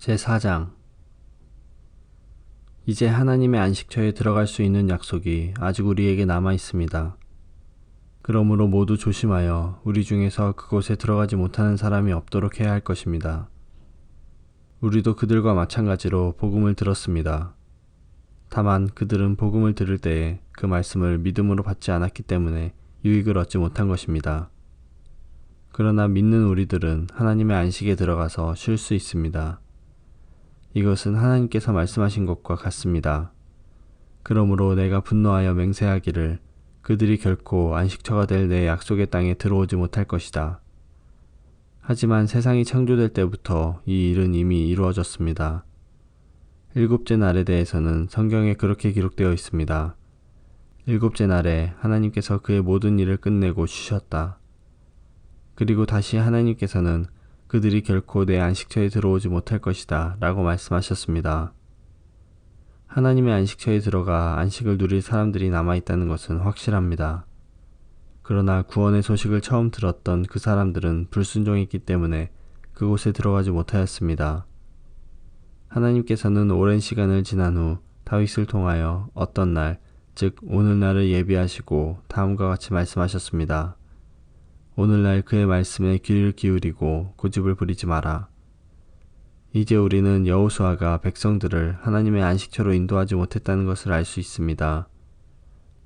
제4장 이제 하나님의 안식처에 들어갈 수 있는 약속이 아직 우리에게 남아 있습니다. 그러므로 모두 조심하여 우리 중에서 그곳에 들어가지 못하는 사람이 없도록 해야 할 것입니다. 우리도 그들과 마찬가지로 복음을 들었습니다. 다만 그들은 복음을 들을 때에 그 말씀을 믿음으로 받지 않았기 때문에 유익을 얻지 못한 것입니다. 그러나 믿는 우리들은 하나님의 안식에 들어가서 쉴 수 있습니다. 이것은 하나님께서 말씀하신 것과 같습니다. 그러므로 내가 분노하여 맹세하기를 그들이 결코 안식처가 될 내 약속의 땅에 들어오지 못할 것이다. 하지만 세상이 창조될 때부터 이 일은 이미 이루어졌습니다. 일곱째 날에 대해서는 성경에 그렇게 기록되어 있습니다. 일곱째 날에 하나님께서 그의 모든 일을 끝내고 쉬셨다. 그리고 다시 하나님께서는 그들이 결코 내 안식처에 들어오지 못할 것이다 라고 말씀하셨습니다. 하나님의 안식처에 들어가 안식을 누릴 사람들이 남아있다는 것은 확실합니다. 그러나 구원의 소식을 처음 들었던 그 사람들은 불순종했기 때문에 그곳에 들어가지 못하였습니다. 하나님께서는 오랜 시간을 지난 후 다윗을 통하여 어떤 날, 즉 오늘날을 예비하시고 다음과 같이 말씀하셨습니다. 오늘날 그의 말씀에 귀를 기울이고 고집을 부리지 마라. 이제 우리는 여호수아가 백성들을 하나님의 안식처로 인도하지 못했다는 것을 알 수 있습니다.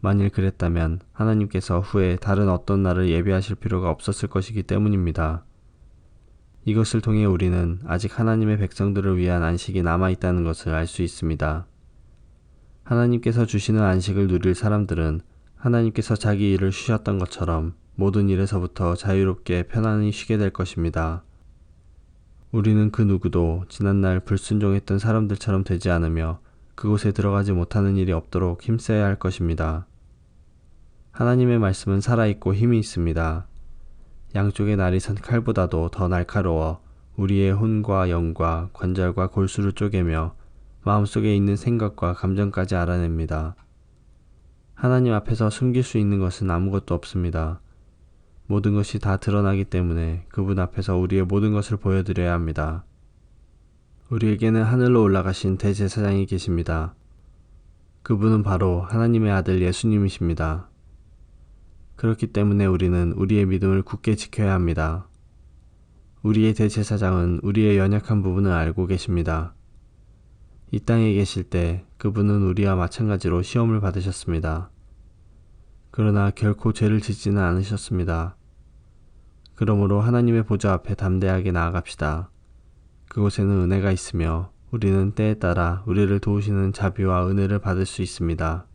만일 그랬다면 하나님께서 후에 다른 어떤 날을 예비하실 필요가 없었을 것이기 때문입니다. 이것을 통해 우리는 아직 하나님의 백성들을 위한 안식이 남아 있다는 것을 알 수 있습니다. 하나님께서 주시는 안식을 누릴 사람들은 하나님께서 자기 일을 쉬셨던 것처럼 모든 일에서부터 자유롭게 편안히 쉬게 될 것입니다. 우리는 그 누구도 지난날 불순종했던 사람들처럼 되지 않으며 그곳에 들어가지 못하는 일이 없도록 힘써야 할 것입니다. 하나님의 말씀은 살아있고 힘이 있습니다. 양쪽의 날이 선 칼보다도 더 날카로워 우리의 혼과 영과 관절과 골수를 쪼개며 마음속에 있는 생각과 감정까지 알아냅니다. 하나님 앞에서 숨길 수 있는 것은 아무것도 없습니다. 모든 것이 다 드러나기 때문에 그분 앞에서 우리의 모든 것을 보여드려야 합니다. 우리에게는 하늘로 올라가신 대제사장이 계십니다. 그분은 바로 하나님의 아들 예수님이십니다. 그렇기 때문에 우리는 우리의 믿음을 굳게 지켜야 합니다. 우리의 대제사장은 우리의 연약한 부분을 알고 계십니다. 이 땅에 계실 때 그분은 우리와 마찬가지로 시험을 받으셨습니다. 그러나 결코 죄를 짓지는 않으셨습니다. 그러므로 하나님의 보좌 앞에 담대하게 나아갑시다. 그곳에는 은혜가 있으며 우리는 때에 따라 우리를 도우시는 자비와 은혜를 받을 수 있습니다.